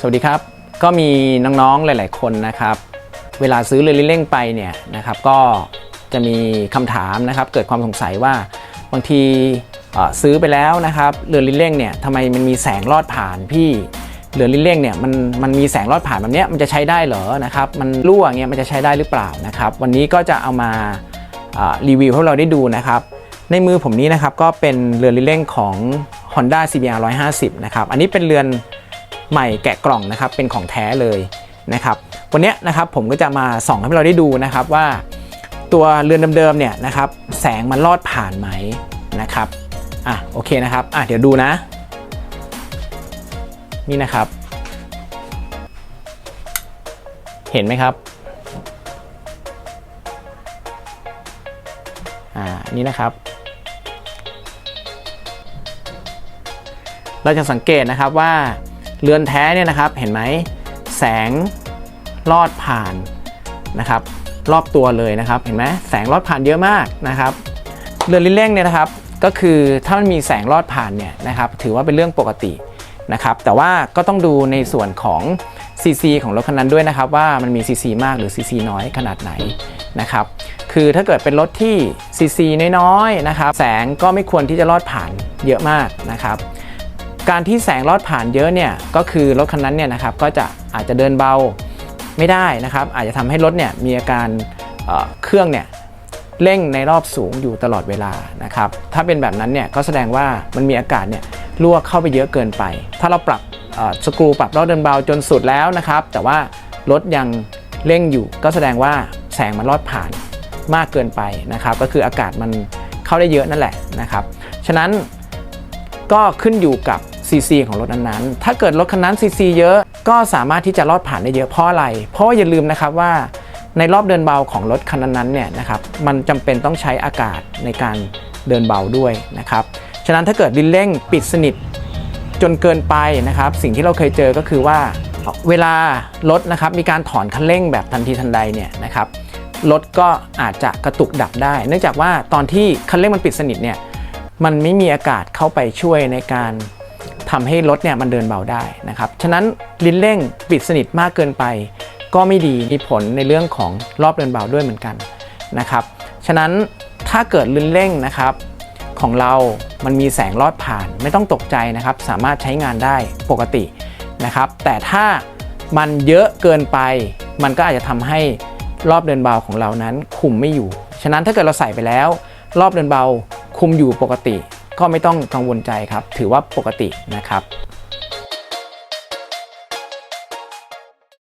สวัสดีครับ ก็มีน้องๆหลาย ๆ คนนะครับ เวลาซื้อเรือลิเร่งไปเนี่ยนะครับก็จะมีคำถามนะครับเกิดความสงสัยว่าบางทีซื้อไปแล้วนะครับเรือลิ้นเร่งเนี่ยทำไมมันมีแสงลอดผ่านพี่เรือลิ้นเร่งเนี่ยมันมันมีแสงลอดผ่านแบบเนี้ยมันจะใช้ได้เหรอนะครับมันรั่วเงี้ยมันจะใช้ได้หรือเปล่านะครับ วันนี้ก็จะเอามารีวิวให้เราได้ดูนะครับ ในมือผมนี้นะครับก็เป็นเรือลิ้นเร่งของ Honda CBR 150 นะครับ อันนี้เป็นเรือน ใหม่แกะกล่องนะครับเป็นของแท้เลยนะครับวันนี้นะครับผมก็จะมาส่องให้เราได้ดูนะครับว่าตัวเรือนเดิมๆเนี่ยนะครับแสงมันลอดผ่านไหมนะครับอะโอเคนะครับอะเดี๋ยวดูนะ นี่นะครับ เห็นไหมครับอ่านี่นะครับ เราจะสังเกตนะครับว่า เรือนแท้เนี่ยนะครับเห็นไหมแสงลอดผ่านนะครับรอบตัวเลยนะครับ เห็นไหมแสงลอดผ่านเยอะมากนะครับ เรือนลิ้นเร่งเนี่ยนะครับก็คือถ้ามันมีแสงลอดผ่านเนี่ยนะครับถือว่าเป็นเรื่องปกตินะครับแต่ว่าก็ต้องดูในส่วนของ CC ของรถคันนั้นด้วยนะครับ ว่ามันมี CC มากหรือ CC น้อยขนาดไหนนะครับคือถ้าเกิดเป็นรถที่ CC น้อยๆนะครับแสงก็ไม่ควรที่จะลอดผ่านเยอะมากนะครับ การที่แสงลอดผ่านเยอะเนี่ยก็คือรถคันนั้นเนี่ยนะครับก็จะอาจจะเดินเบาไม่ได้นะครับ อาจจะทำให้รถเนี่ยมีอาการเเครื่องเนี่ยเร่งในรอบสูงอยู่ตลอดเวลานะครับถ้าเป็นแบบนั้นเนี่ยก็แสดงว่ามันมีอากาศเนี่ยรั่วเข้าไปเยอะเกินไป ถ้าเราปรับสกรูปรับรอบเดินเบาจนสุดแล้วนะครับ แต่ว่ารถยังเร่งอยู่ ก็แสดงว่าแสงมันลอดผ่านมากเกินไปนะครับ ก็คืออากาศมันเข้าได้เยอะนั่นแหละนะครับ ฉะนั้นก็ขึ้นอยู่กับ CC ของรถนั้นๆ ถ้าเกิดรถคันนั้น CC เยอะก็สามารถที่จะลอดผ่านได้เยอะเพราะอะไร เพราะอย่าลืมนะครับว่าในรอบเดินเบาของรถคันนั้นๆเนี่ยนะครับมันจำเป็นต้องใช้อากาศในการเดินเบาด้วยนะครับฉะนั้นถ้าเกิดดินเร่งปิดสนิทจนเกินไปนะครับ สิ่งที่เราเคยเจอก็คือว่าเวลารถนะครับมีการถอนคันเร่งแบบทันทีทันใดเนี่ยนะครับรถก็อาจจะกระตุกดับได้ เนื่องจากว่าตอนที่คันเร่งมันปิดสนิทเนี่ยมันไม่มีอากาศเข้าไปช่วยในการ ทำให้รถเนี่ยมันเดินเบาได้นะครับ ฉะนั้นลิ้นเร่งปิดสนิทมากเกินไป ก็ไม่ดีมีผลในเรื่องของรอบเดินเบาด้วยเหมือนกันนะครับ ฉะนั้นถ้าเกิดลิ้นเร่งนะครับของเรา มันมีแสงลอดผ่าน ไม่ต้องตกใจนะครับ สามารถใช้งานได้ปกตินะครับ แต่ถ้ามันเยอะเกินไป มันก็อาจจะทำให้รอบเดินเบาของเรานั้นคุมไม่อยู่ ฉะนั้นถ้าเกิดเราใส่ไปแล้ว รอบเดินเบาคุมอยู่ปกติ ก็ไม่ต้องกังวลใจครับ ถือว่าปกตินะครับ